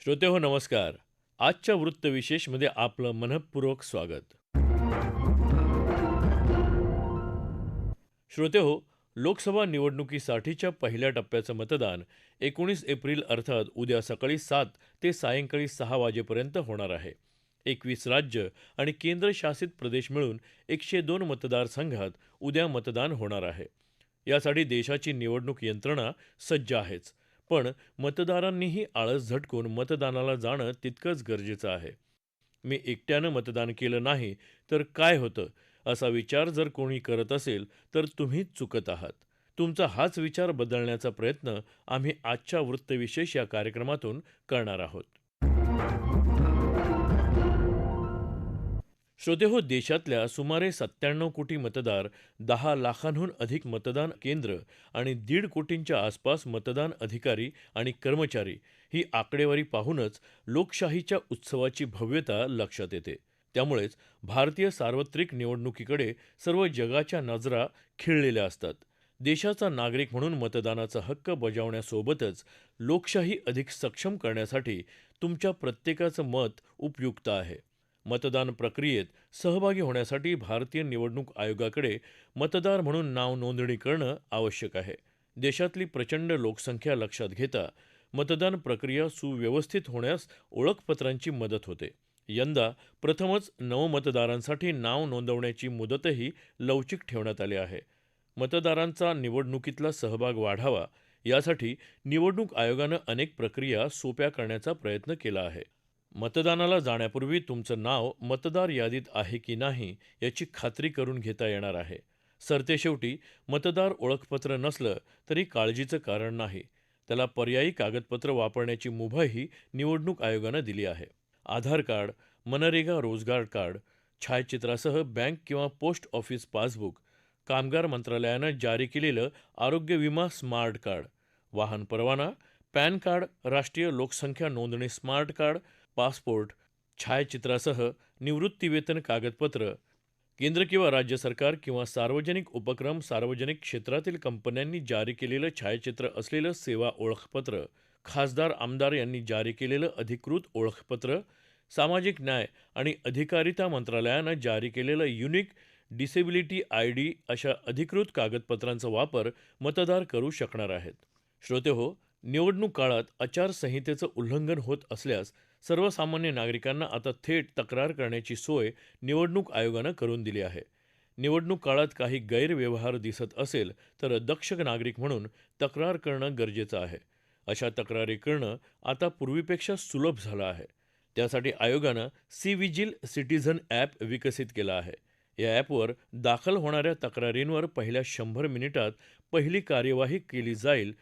श्रोते हो नमस्कार. आजच्या वृत्तविशेषमध्ये आपलं मनःपूर्वक स्वागत. श्रोते हो लोकसभा निवडणुकीसाठीच्या पहिल्या टप्प्याचं मतदान एकोणीस एप्रिल अर्थात उद्या सकाळी सात ते सायंकाळी सहा वाजेपर्यंत होणार आहे. एकवीस राज्य आणि केंद्रशासित प्रदेश मिळून एकशे दोन मतदारसंघात उद्या मतदान होणार आहे. यासाठी देशाची निवडणूक यंत्रणा सज्ज आहेच. पण मतदारांनीही आळस झटकून मतदानाला जाणं तितकंच गरजेचं आहे. मी एकट्यानं मतदान केलं नाही तर काय होतं? असा विचार जर कोणी करत असेल तर तुम्हीच चुकत आहात. तुमचा हाच विचार बदलण्याचा प्रयत्न आम्ही आजच्या वृत्तविशेष या कार्यक्रमातून करणार आहोत. श्रोतेहो देशातल्या सुमारे सत्त्याण्णव कोटी मतदार दहा लाखांहून अधिक मतदान केंद्र आणि दीड कोटींच्या आसपास मतदान अधिकारी आणि कर्मचारी ही आकडेवारी पाहूनच लोकशाहीच्या उत्सवाची भव्यता लक्षात येते. त्यामुळेच भारतीय सार्वत्रिक निवडणुकीकडे सर्व जगाच्या नजरा खिळलेल्या असतात. देशाचा नागरिक म्हणून मतदानाचा हक्क बजावण्यासोबतच लोकशाही अधिक सक्षम करण्यासाठी तुमच्या प्रत्येकाचं मत उपयुक्त आहे. मतदान प्रक्रियेत सहभागी होण्यासाठी भारतीय निवडणूक आयोगाकडे मतदार म्हणून नाव नोंदणी करणं आवश्यक आहे. देशातली प्रचंड लोकसंख्या लक्षात घेता मतदान प्रक्रिया सुव्यवस्थित होण्यास ओळखपत्रांची मदत होते. यंदा प्रथमच नवमतदारांसाठी नाव नोंदवण्याची मुदतही लवचिक ठेवण्यात आली आहे. मतदारांचा निवडणुकीतला सहभाग वाढावा यासाठी निवडणूक आयोगानं अनेक प्रक्रिया सोप्या करण्याचा प्रयत्न केला आहे. मतदानाला जाण्यापूर्वी तुमचं नाव मतदार यादीत आहे की नाही याची खात्री करून घेता येणार आहे. सरतेशेवटी मतदार ओळखपत्र नसलं तरी काळजीचं कारण नाही. त्याला पर्यायी कागदपत्र वापरण्याची मुभाही निवडणूक आयोगानं दिली आहे. आधार कार्ड मनरेगा रोजगार कार्ड छायाचित्रासह बँक किंवा पोस्ट ऑफिस पासबुक कामगार मंत्रालयानं जारी केलेलं आरोग्य विमा स्मार्ट कार्ड वाहन परवाना पॅन कार्ड राष्ट्रीय लोकसंख्या नोंदणी स्मार्ट कार्ड पासपोर्ट छायाचित्रासह निवृत्तीवेतन कागदपत्र केंद्र किंवा राज्य सरकार किंवा सार्वजनिक उपक्रम सार्वजनिक क्षेत्रातील कंपन्यांनी जारी केलेलं छायाचित्र असलेलं सेवा ओळखपत्र खासदार आमदार यांनी जारी केलेलं अधिकृत ओळखपत्र सामाजिक न्याय आणि अधिकारिता मंत्रालयानं जारी केलेलं युनिक डिसेबिलिटी आय डी अशा अधिकृत कागदपत्रांचा वापर मतदार करू शकणार आहेत. श्रोते हो निवडणूक काळात आचारसंहितेचं उल्लंघन होत असल्यास सर्वसामान्य नागरिकांना आता थेट तक्रार करण्याची सोय निवडणूक आयोगानं करून दिली आहे. निवडणूक काळात काही गैरव्यवहार दिसत असेल तर दक्ष नागरिक म्हणून तक्रार करणं गरजेचं आहे. अशा तक्रारी करणं आता पूर्वीपेक्षा सुलभ झालं आहे. त्यासाठी आयोगानं सी विजिल सिटीझन ॲप विकसित केलं आहे. या ॲपवर दाखल होणाऱ्या तक्रारींवर पहिल्या शंभर मिनिटात पहिली कार्यवाही केली जाईल.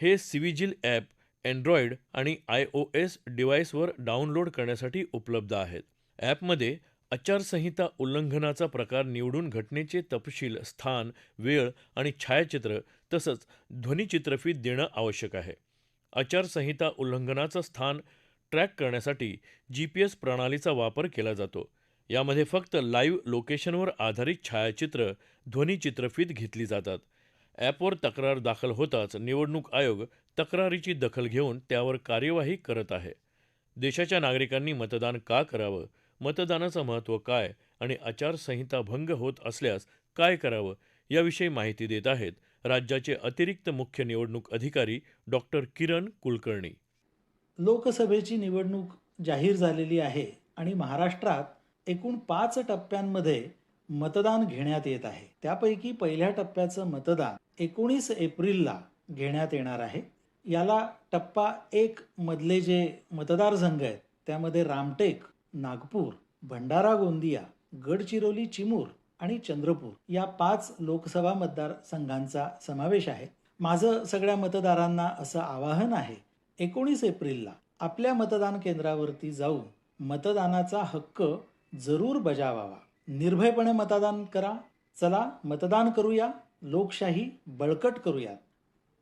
हे सिविजिल ॲप अँड्रॉइड आणि आय ओ एस डिव्हाइसवर डाउनलोड करण्यासाठी उपलब्ध आहेत. ॲपमध्ये आचारसंहिता उल्लंघनाचा प्रकार निवडून घटनेचे तपशील स्थान वेळ आणि छायाचित्र तसंच ध्वनिचित्रफीत देणं आवश्यक आहे. आचारसंहिता उल्लंघनाचं स्थान ट्रॅक करण्यासाठी जी पी एस प्रणालीचा वापर केला जातो. यामध्ये फक्त लाईव्ह लोकेशनवर आधारित छायाचित्र ध्वनिचित्रफीत घेतली जातात. ॲपवर तक्रार दाखल होताच निवडणूक आयोग तक्रारीची दखल घेऊन त्यावर कार्यवाही करत आहे. देशाच्या नागरिकांनी मतदान का करावं? मतदानाचं महत्त्व काय? आणि आचारसंहिता भंग होत असल्यास काय करावं? याविषयी माहिती देत आहेत राज्याचे अतिरिक्त मुख्य निवडणूक अधिकारी डॉक्टर किरण कुलकर्णी. लोकसभेची निवडणूक जाहीर झालेली आहे आणि महाराष्ट्रात एकूण पाच टप्प्यांमध्ये मतदान घेण्यात येत आहे. त्यापैकी पहिल्या टप्प्याचं मतदान एकोणीस एप्रिलला घेण्यात येणार आहे. याला टप्पा एक मधले जे मतदारसंघ आहेत त्यामध्ये रामटेक नागपूर भंडारा गोंदिया गडचिरोली चिमूर आणि चंद्रपूर या पाच लोकसभा मतदारसंघांचा समावेश आहे. माझं सगळ्या मतदारांना असं आवाहन आहे एकोणीस एप्रिलला आपल्या मतदान केंद्रावरती जाऊन मतदानाचा हक्क जरूर बजावावा. निर्भयपणे मतदान करा. चला मतदान करूया. लोकशाही बळकट करूयात.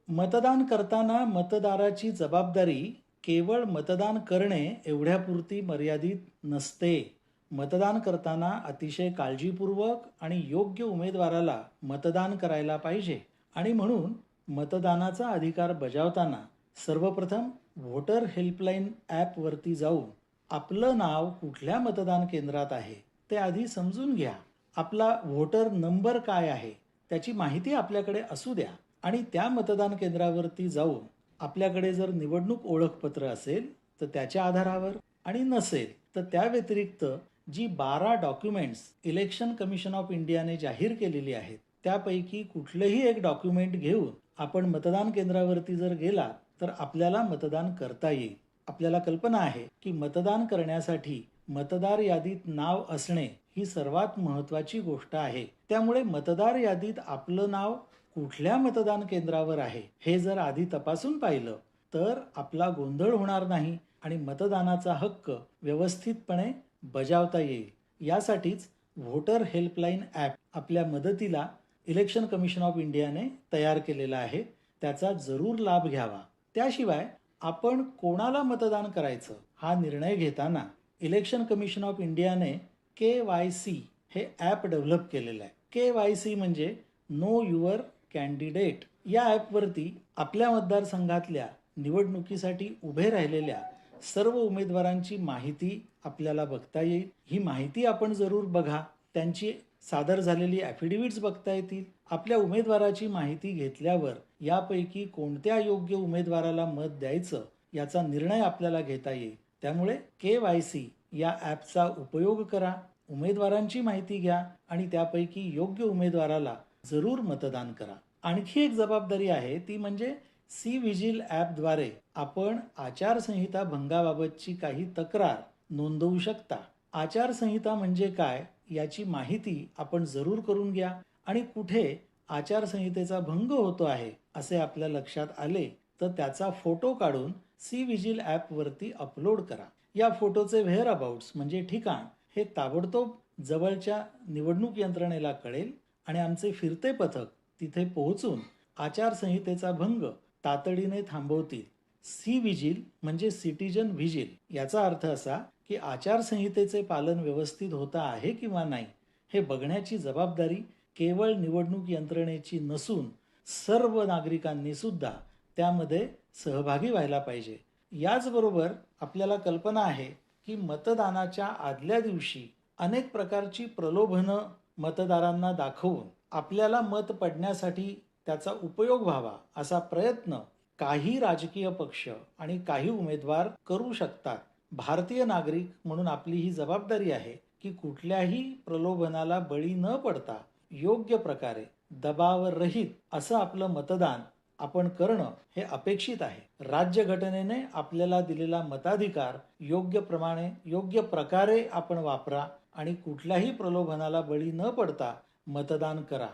मतदान करताना मतदाराची जबाबदारी केवळ मतदान करणे एवढ्यापुरती मर्यादित नसते. मतदान करताना अतिशय काळजीपूर्वक आणि योग्य उमेदवाराला मतदान करायला पाहिजे. आणि म्हणून मतदानाचा अधिकार बजावताना सर्वप्रथम व्होटर हेल्पलाईन ॲपवरती जाऊन आपलं नाव कुठल्या मतदान केंद्रात आहे ते आधी समजून घ्या. आपला व्होटर नंबर काय आहे त्याची माहिती आपल्याकडे असू द्या. आणि त्या मतदान केंद्रावरती जाऊन आपल्याकडे जर निवडणूक ओळखपत्र असेल तर त्याच्या आधारावर आणि नसेल तर त्या व्यतिरिक्त जी बारा डॉक्युमेंट्स इलेक्शन कमिशन ऑफ इंडियाने जाहीर केलेली आहेत त्यापैकी कुठलंही एक डॉक्युमेंट घेऊन आपण मतदान केंद्रावरती जर गेला तर आपल्याला मतदान करता येईल. आपल्याला कल्पना आहे की मतदान करण्यासाठी मतदार यादीत नाव असणे ही सर्वात महत्वाची गोष्ट आहे. त्यामुळे मतदार यादीत आपलं नाव कुठल्या मतदान केंद्रावर आहे हे जर आधी तपासून पाहिलं तर आपला गोंधळ होणार नाही आणि मतदानाचा हक्क व्यवस्थितपणे बजावता येईल. यासाठीच व्होटर हेल्पलाईन ॲप आपल्या मदतीला इलेक्शन कमिशन ऑफ इंडियाने तयार केलेला आहे. त्याचा जरूर लाभ घ्यावा. त्याशिवाय आपण कोणाला मतदान करायचं हा निर्णय घेताना इलेक्शन कमिशन ऑफ इंडियाने के वाय सी हे ॲप डेव्हलप केलेलं आहे. के वाय सी म्हणजे नो युअर कॅन्डिडेट या ॲपवरती आपल्या मतदारसंघातल्या निवडणुकीसाठी उभे राहिलेल्या सर्व उमेदवारांची माहिती आपल्याला बघता येईल. ही माहिती आपण जरूर बघा. त्यांची सादर झालेली ॲफिडेव्हिट्स बघता येतील. आपल्या उमेदवाराची माहिती घेतल्यावर यापैकी कोणत्या योग्य उमेदवाराला मत द्यायचं याचा निर्णय आपल्याला घेता येईल. त्यामुळे के वाय सी या ॲपचा उपयोग करा. उमेदवारांची माहिती घ्या आणि त्यापैकी योग्य उमेदवाराला जरूर मतदान करा. आणखी एक जबाबदारी आहे ती म्हणजे सी विजिल ॲपद्वारे आपण आचारसंहिता भंगाबाबतची काही तक्रार नोंदवू शकता. आचारसंहिता म्हणजे काय याची माहिती आपण जरूर करून घ्या आणि कुठे आचारसंहितेचा भंग होतो आहे असे आपल्या लक्षात आले तर त्याचा फोटो काढून सी विजिल ॲपवरती अपलोड करा. या फोटोचे व्हेअर अबाउट्स म्हणजे ठिकाण हे ताबडतोब जवळच्या निवडणूक यंत्रणेला कळेल. आणि आमचे फिरते पथक तिथे पोहोचून आचारसंहितेचा भंग तातडीने थांबवतील. सी विजिल म्हणजे सिटीजन व्हिजिल. याचा अर्थ असा की आचारसंहितेचे पालन व्यवस्थित होतं आहे किंवा नाही हे बघण्याची जबाबदारी केवळ निवडणूक यंत्रणेची नसून सर्व नागरिकांनी सुद्धा त्यामध्ये सहभागी व्हायला पाहिजे. याचबरोबर आपल्याला कल्पना आहे की मतदानाच्या आदल्या दिवशी अनेक प्रकारची प्रलोभनं मतदारांना दाखवून आपल्याला मत पडण्यासाठी त्याचा उपयोग व्हावा असा प्रयत्न काही राजकीय पक्ष आणि काही उमेदवार करू शकतात. भारतीय नागरिक म्हणून आपली ही जबाबदारी आहे की कुठल्याही प्रलोभनाला बळी न पडता योग्य प्रकारे दबावरहित असं आपलं मतदान आपण करणं हे अपेक्षित आहे. राज्यघटनेने आपल्याला दिलेला मताधिकार योग्य प्रमाणे योग्य प्रकारे आपण वापरा आणि कुठल्याही प्रलोभनाला बळी न पडता मतदान करा.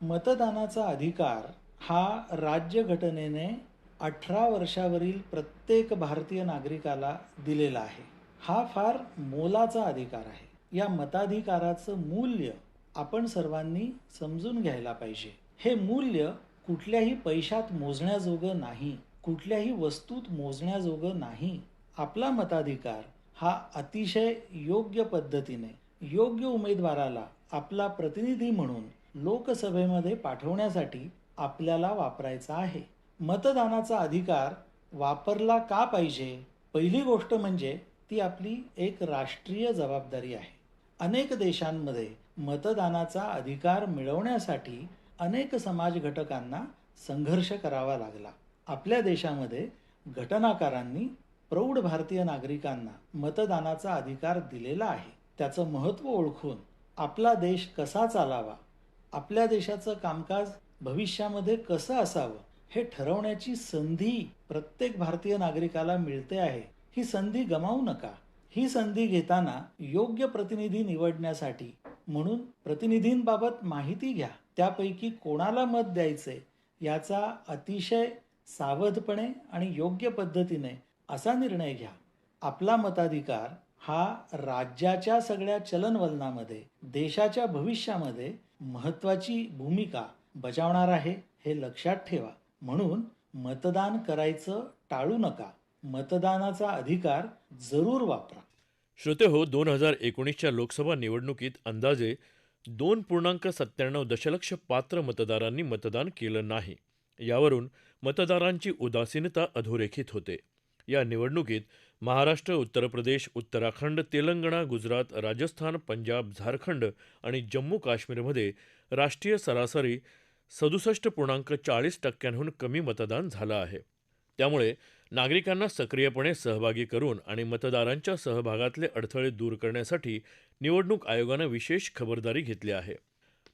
मतदानाचा अधिकार हा राज्यघटनेने अठरा वर्षावरील प्रत्येक भारतीय नागरिकाला दिलेला आहे. हा फार मोलाचा अधिकार आहे. या मताधिकाराचं मूल्य आपण सर्वांनी समजून घ्यायला पाहिजे. हे मूल्य कुठल्याही पैशात मोजण्याजोगं नाही कुठल्याही वस्तूत मोजण्याजोगं नाही. आपला मताधिकार हा अतिशय योग्य पद्धतीने योग्य उमेदवाराला आपला प्रतिनिधी म्हणून लोकसभेमध्ये पाठवण्यासाठी आपल्याला वापरायचा आहे. मतदानाचा अधिकार वापरला का पाहिजे? पहिली गोष्ट म्हणजे ती आपली एक राष्ट्रीय जबाबदारी आहे. अनेक देशांमध्ये मतदानाचा अधिकार मिळवण्यासाठी अनेक समाज घटकांना संघर्ष करावा लागला. आपल्या देशामध्ये घटनाकारांनी प्रौढ भारतीय नागरिकांना मतदानाचा अधिकार दिलेला आहे. त्याचं महत्त्व ओळखून आपला देश कसा चालावा आपल्या देशाचं कामकाज भविष्यामध्ये कसं असावं हे ठरवण्याची संधी प्रत्येक भारतीय नागरिकाला मिळते आहे. ही संधी गमावू नका. ही संधी घेताना योग्य प्रतिनिधी निवडण्यासाठी म्हणून प्रतिनिधींबाबत माहिती घ्या. त्यापैकी कोणाला मत द्यायचे याचा अतिशय सावधपणे आणि योग्य पद्धतीने असा निर्णय घ्या. आपला मताधिकार हा राज्याच्या सगळ्या चलनवलनामध्ये देशाच्या भविष्यामध्ये महत्वाची भूमिका बजावणार आहे हे लक्षात ठेवा. म्हणून मतदान करायचं टाळू नका. मतदानाचा अधिकार जरूर वापरा. श्रोते हो दोन हजार एकोणीसच्या लोकसभा निवडणुकीत अंदाजे दोन पूर्णांक सत्त्याण्णव दशलक्ष पात्र मतदारांनी मतदान केलं नाही. यावरून मतदारांची उदासीनता अधोरेखित होते. या निवडणुकीत महाराष्ट्र उत्तर प्रदेश उत्तराखंड तेलंगणा गुजरात राजस्थान पंजाब झारखंड आणि जम्मू काश्मीरमध्ये राष्ट्रीय सरासरी सदुसष्ट पूर्णांक चाळीस टक्क्यांहून कमी मतदान झालं आहे. त्यामुळे नागरिकांना सक्रियपणे सहभागी करून आणि मतदारांच्या सहभागातले अडथळे दूर करण्यासाठी निवडणूक आयोगानं विशेष खबरदारी घेतली आहे.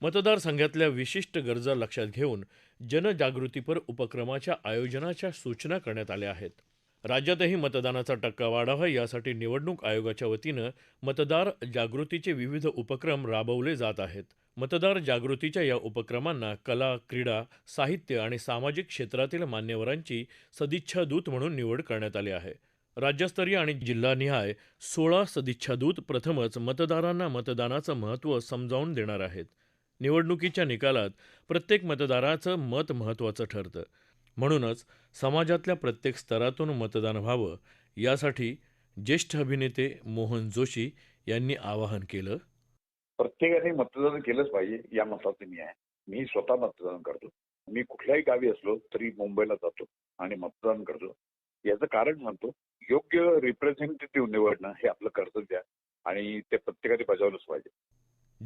मतदारसंघातल्या विशिष्ट गरजा लक्षात घेऊन जनजागृतीपर उपक्रमाच्या आयोजनाच्या सूचना करण्यात आल्या आहेत. राज्यातही मतदानाचा टक्का वाढावा यासाठी निवडणूक आयोगाच्या वतीनं मतदार जागृतीचे विविध उपक्रम राबवले जात आहेत. मतदार जागृतीच्या या उपक्रमांना कला क्रीडा साहित्य आणि सामाजिक क्षेत्रातील मान्यवरांची सदिच्छादूत म्हणून निवड करण्यात आली आहे. राज्यस्तरीय आणि जिल्हानिहाय सोळा सदिच्छादूत प्रथमच मतदारांना मतदानाचं महत्त्व समजावून देणार आहेत. निवडणुकीच्या निकालात प्रत्येक मतदाराचं मत महत्त्वाचं ठरतं. म्हणूनच समाजातल्या प्रत्येक स्तरातून मतदान व्हावं यासाठी ज्येष्ठ अभिनेते मोहन जोशी यांनी आवाहन केलं. प्रत्येकाने मतदान केलंच पाहिजे या मताचं मी आहे. मी स्वतः मतदान करतो. मी कुठल्याही गावी असलो तरी मुंबईला जातो आणि मतदान करतो. याचं कारण म्हणतो योग्य रिप्रेझेंटेटिव्ह निवडणं हे आपलं कर्तव्य आहे आणि ते प्रत्येकाने बजावलंच पाहिजे.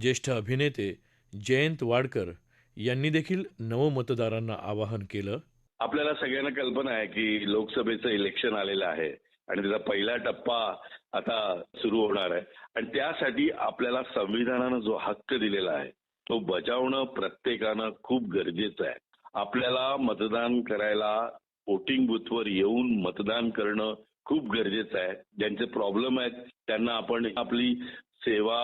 ज्येष्ठ अभिनेते जयंत वाडकर यांनी देखील नवमतदारांना आवाहन केलं. आपल्याला सगळ्यांना कल्पना आहे की लोकसभेचं इलेक्शन आलेलं आहे आणि त्याचा पहिला टप्पा आता सुरू होणार आहे. आणि त्यासाठी आपल्याला संविधानानं जो हक्क दिलेला आहे तो बजावणं प्रत्येकानं खूप गरजेचं आहे. आपल्याला मतदान करायला वोटिंग बूथवर येऊन मतदान करणं खूप गरजेचं आहे. ज्यांचे प्रॉब्लेम आहेत त्यांना आपण आपली सेवा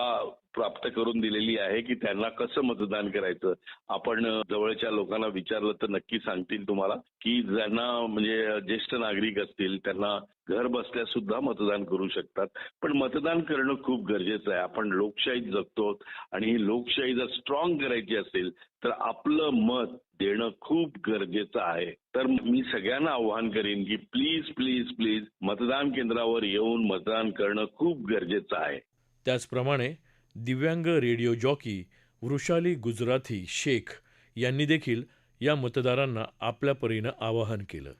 प्राप्त करून दिलेली आहे की त्यांना कसं मतदान करायचं? आपण जवळच्या लोकांना विचारलं तर नक्की सांगतील तुम्हाला की ज्यांना म्हणजे ज्येष्ठ नागरिक असतील त्यांना घर बसल्या सुद्धा मतदान करू शकतात. पण मतदान करणं खूप गरजेचं आहे. आपण लोकशाहीत जगतो आणि ही लोकशाही जर स्ट्रॉंग करायची असेल तर आपलं मत देणं खूप गरजेचं आहे. तर मी सगळ्यांना आव्हान करेन की प्लीज प्लीज प्लीज मतदान केंद्रावर येऊन मतदान करणं खूप गरजेचं आहे. त्याचप्रमाणे दिव्यांग रेडिओ जॉकी वृषाली गुजराथी शेख यांनी देखील या मतदारांना आपल्या परीनं आवाहन केलं.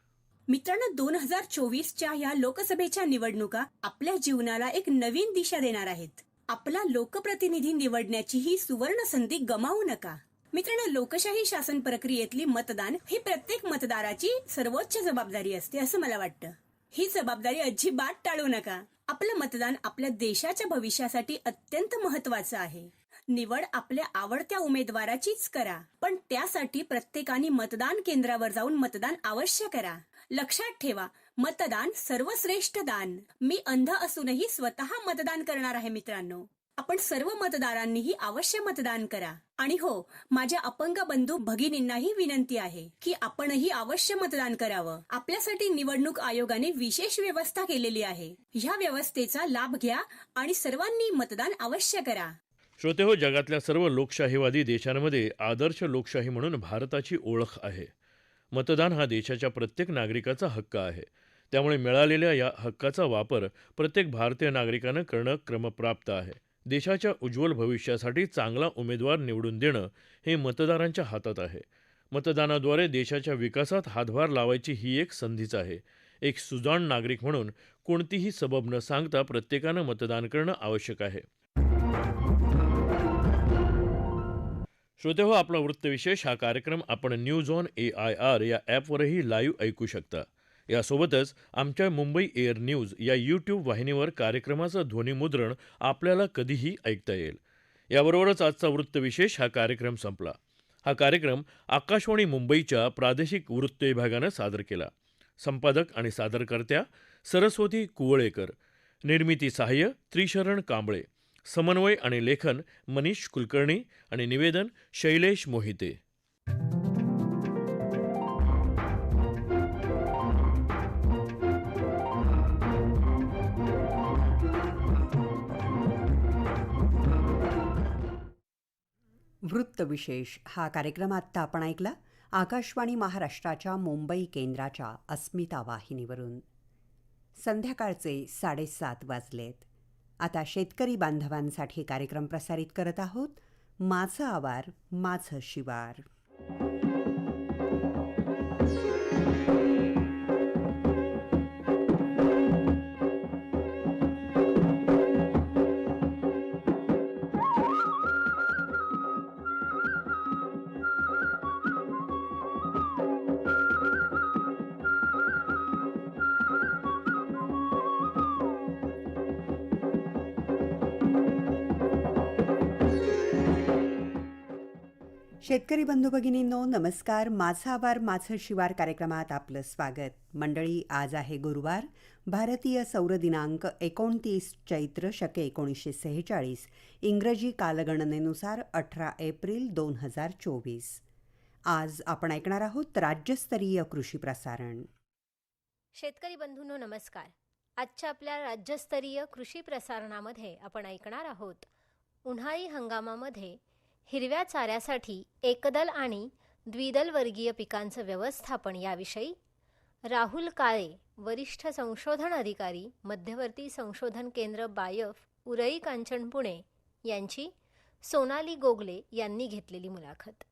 मित्रांनो दोन हजार चोवीसच्या या लोकसभेच्या निवडणुका आपल्या जीवनाला एक नवीन दिशा देणार आहेत. आपला लोकप्रतिनिधी निवडण्याची ही सुवर्ण संधी गमावू नका. मित्रांनो लोकशाही शासन प्रक्रियेतली मतदान ही प्रत्येक मतदाराची सर्वोच्च जबाबदारी असते असं मला वाटतं. ही जबाबदारी अजिबात टाळू नका. आपलं मतदान आपल्या देशाच्या भविष्यासाठी अत्यंत महत्वाचं आहे. निवड आपल्या आवडत्या उमेदवाराचीच करा पण त्यासाठी प्रत्येकाने मतदान केंद्रावर जाऊन मतदान अवश्य करा. लक्षात ठेवा मतदान सर्वश्रेष्ठ दान. मी अंध असूनही स्वतः मतदान करणार आहे मित्रांनो. आपण सर्व मतदारांनीही अवश्य मतदान करा. आणि हो माझ्या अपंग बंधू भगिनींनाही विनंती आहे की आपणही अवश्य मतदान करावं. आपल्यासाठी निवडणूक आयोगाने विशेष व्यवस्था केलेली आहे. ह्या व्यवस्थेचा लाभ घ्या आणि सर्वांनी मतदान अवश्य करा. श्रोते हो जगातल्या सर्व लोकशाहीवादी देशांमध्ये आदर्श लोकशाही म्हणून भारताची ओळख आहे. मतदान हा देशाच्या प्रत्येक नागरिकाचा हक्क आहे. त्यामुळे मिळालेल्या या हक्काचा वापर प्रत्येक भारतीय नागरिकानं करणं क्रमप्राप्त आहे. देशाच्या उज्ज्वल भविष्यासाठी चांगला उमेदवार निवडून देणं हे मतदारांच्या हातात आहे. मतदानाद्वारे देशाच्या विकासात हातभार लावायची ही एक संधीच आहे. एक सुजाण नागरिक म्हणून कोणतीही सबब न सांगता प्रत्येकानं मतदान करणं आवश्यक आहे. श्रोतेहो आपला वृत्तविशेष हा कार्यक्रम आपण news on A I R या ॲपवरही लाईव्ह ऐकू शकता. यासोबतच आमच्या मुंबई एअर न्यूज या यूट्यूब वाहिनीवर कार्यक्रमाचं ध्वनीमुद्रण आपल्याला कधीही ऐकता येईल. याबरोबरच आजचा वृत्तविशेष हा कार्यक्रम संपला. हा कार्यक्रम आकाशवाणी मुंबईच्या प्रादेशिक वृत्त विभागानं सादर केला. संपादक आणि सादरकर्त्या सरस्वती कुवळेकर. निर्मिती सहाय्य त्रिशरण कांबळे. समन्वय आणि लेखन मनीष कुलकर्णी आणि निवेदन शैलेश मोहिते. वृत्तविशेष हा कार्यक्रम आत्ता आपण ऐकला. आकाशवाणी महाराष्ट्राच्या मुंबई केंद्राच्या अस्मिता वाहिनीवरून. संध्याकाळचे साडेसात वाजलेत. आता शेतकरी बांधवांसाठी कार्यक्रम प्रसारित करत आहोत. माझं आवार माझं शिवार. शेतकरी बंधू भगिनींनो नमस्कार. माझा आवार माझं शिवार कार्यक्रमात आपलं स्वागत. मंडळी आज आहे गुरुवार. भारतीय सौर दिनांक एकोणतीस चैत्र शके एकोणीसशे सेहेचाळीस. इंग्रजी कालगणनेनुसार अठरा एप्रिल दोन हजार चोवीस. आज आपण ऐकणार आहोत राज्यस्तरीय कृषी प्रसारण. शेतकरी बंधूंनो नमस्कार. आजच्या आपल्या राज्यस्तरीय कृषी प्रसारणामध्ये आपण ऐकणार आहोत. उन्हाळी हंगामामध्ये हिरव्या चाऱ्यासाठी एकदल आणि द्विदल वर्गीय पिकांचं व्यवस्थापन याविषयी राहुल काळे वरिष्ठ संशोधन अधिकारी मध्यवर्ती संशोधन केंद्र बायफ उरई कांचन पुणे यांची सोनाली गोगले यांनी घेतलेली मुलाखत.